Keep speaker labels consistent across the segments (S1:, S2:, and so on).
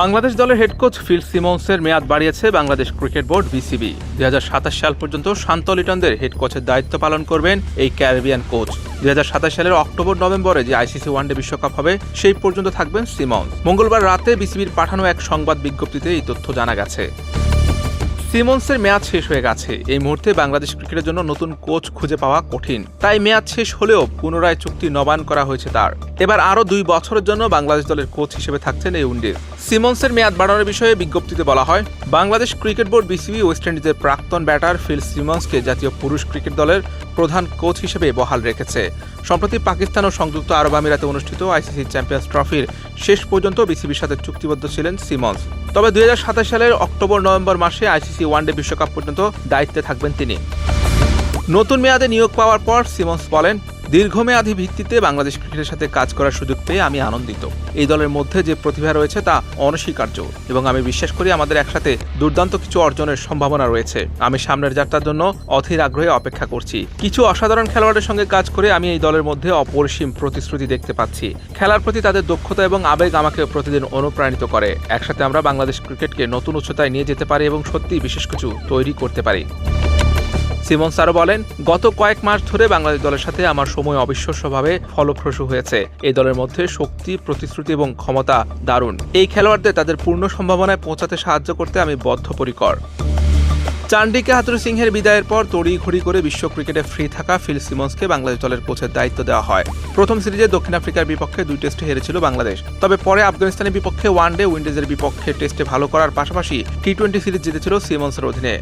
S1: বাংলাদেশ দলের head coach Phil সিমন্সের মেয়াদ বাড়িয়েছে বাংলাদেশ ক্রিকেট বোর্ড বিসিবি দুই হাজার সাতাশ সাল পর্যন্ত শান্ত লিটনদের হেড কোচের দায়িত্ব পালন করবেন এই ক্যারিবিয়ান কোচ দু হাজার সাতাশ সালের অক্টোবর, নভেম্বরে যে আইসিসি ওয়ানডে বিশ্বকাপ হবে, সেই পর্যন্ত থাকবেন সিমন্স। মঙ্গলবার রাতে বিসিবির পাঠানো এক সংবাদ বিজ্ঞপ্তিতে এই তথ্য জানা গেছে। সিমন্সের মেয়াদ শেষ হয়ে গেছে। এই মুহূর্তে বাংলাদেশ ক্রিকেটের জন্য নতুন কোচ খুঁজে পাওয়া কঠিন। তাই মেয়াদ শেষ হলেও পুনরায় চুক্তি নবায়ন করা হয়েছে তার। এবার আরও দুই বছরের জন্য বাংলাদেশ দলের কোচ হিসেবে থাকছেন এই উইন্ডিজ। সিমন্সের মেয়াদ বাড়ানোর বিষয়ে বিজ্ঞপ্তিতে বলা হয়, Bangladesh cricket board BCB west ইন্ডিজের প্রাক্তন ব্যাটার ফিল সিমন্সকে জাতীয় পুরুষ ক্রিকেট দলের প্রধান কোচ হিসেবে বহাল রেখেছে। সম্প্রতি পাকিস্তান ও সংযুক্ত আরব আমিরাতে অনুষ্ঠিত আইসিসি চ্যাম্পিয়ন্স ট্রফির শেষ পর্যন্ত বিসিবির সাথে চুক্তিবদ্ধ ছিলেন সিমন্স। তবে দুই হাজার সাতাশ সালের অক্টোবর, নভেম্বর মাসে আইসিসি ওয়ানডে বিশ্বকাপ পর্যন্ত দায়িত্বে থাকবেন তিনি। নতুন মেয়াদে নিয়োগ পাওয়ার পর সিমন্স বলেন দীর্ঘমেয়াদী ভিত্তিতে বাংলাদেশ ক্রিকেটের সাথে কাজ করার সুযোগ পেয়ে আমি আনন্দিত। এই দলের মধ্যে যে প্রতিভা রয়েছে তা অনস্বীকার্য এবং আমি বিশ্বাস করি আমাদের একসাথে দুর্দান্ত কিছু অর্জনের সম্ভাবনা রয়েছে। আমি সামনের যাত্রার জন্য অধীর আগ্রহে অপেক্ষা করছি। কিছু অসাধারণ খেলোয়াড়ের সঙ্গে কাজ করে আমি এই দলের মধ্যে অপরিসীম প্রতিশ্রুতি দেখতে পাচ্ছি। খেলার প্রতি তাদের দক্ষতা এবং আবেগ আমাকে প্রতিদিন অনুপ্রাণিত করে। একসাথে আমরা বাংলাদেশ ক্রিকেটকে নতুন উচ্চতায় নিয়ে যেতে পারি এবং সত্যি বিশেষ কিছু তৈরি করতে পারি। সিমন্স আরও বলেন, গত কয়েক মাস ধরে বাংলাদেশ দলের সাথে আমার সময় অবিশ্বাস্যভাবে ফলপ্রসূ হয়েছে। এই দলের মধ্যে শক্তি, প্রতিশ্রুতি এবং ক্ষমতা দারুণ। এই খেলোয়াড়দের তাদের পূর্ণ সম্ভাবনায় পৌঁছাতে সাহায্য করতে আমি বদ্ধপরিকর। চান্ডিকে হাতুর সিংহের বিদায়ের পর তড়িঘড়ি করে বিশ্ব ক্রিকেটে ফ্রি থাকা ফিল সিমন্সকে বাংলাদেশ দলের কোচের দায়িত্ব দেওয়া হয়। প্রথম সিরিজে দক্ষিণ আফ্রিকার বিপক্ষে দুই টেস্টে হেরেছিল বাংলাদেশ। তবে পরে আফগানিস্তানের বিপক্ষে ওয়ানডে, উইন্ডিজের বিপক্ষে টেস্টে ভালো করার পাশাপাশি টি টোয়েন্টি সিরিজ জিতেছিল সিমন্সের অধীনে।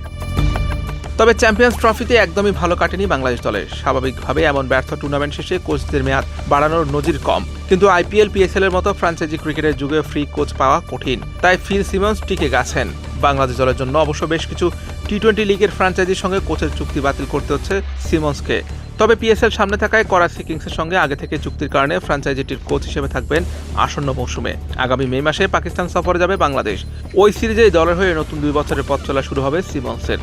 S1: তবে চ্যাম্পিয়ন্স ট্রফিতে একদমই ভালো কাটেনি বাংলাদেশ দলের স্বাভাবিকভাবে এমন ব্যর্থ টুর্নামেন্ট শেষে কোচদের মেয়াদ বাড়ানোর নজির কম। কিন্তু আইপিএল, পিএসএল এর মতো ফ্রাঞ্চাইজি ক্রিকেটের যুগে ফ্রি কোচ পাওয়া কঠিন। তাই ফিল সিমন্স টিকে গেছেন। বাংলাদেশ দলের জন্য অবশ্য বেশ কিছু টি টোয়েন্টি লিগের ফ্রাঞ্চাইজির সঙ্গে কোচের চুক্তি বাতিল করতে হচ্ছে সিমন্সকে। তবে পিএসএল সামনে থাকায় করাচি কিংসের সঙ্গে আগে থেকে চুক্তির কারণে ফ্রাঞ্চাইজিটির কোচ হিসেবে থাকবেন আসন্ন মৌসুমে। আগামী মে মাসে পাকিস্তান সফরে যাবে বাংলাদেশ। ওই সিরিজে এই দলের হয়ে নতুন দুই বছরের পথ চলা শুরু হবে সিমন্সের।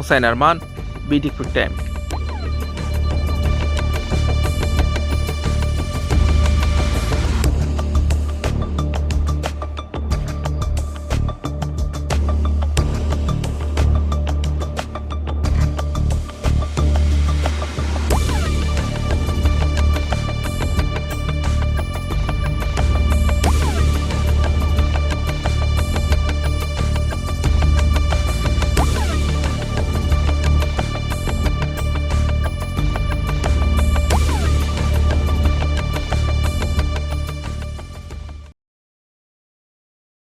S1: Hussain Arman BD cric time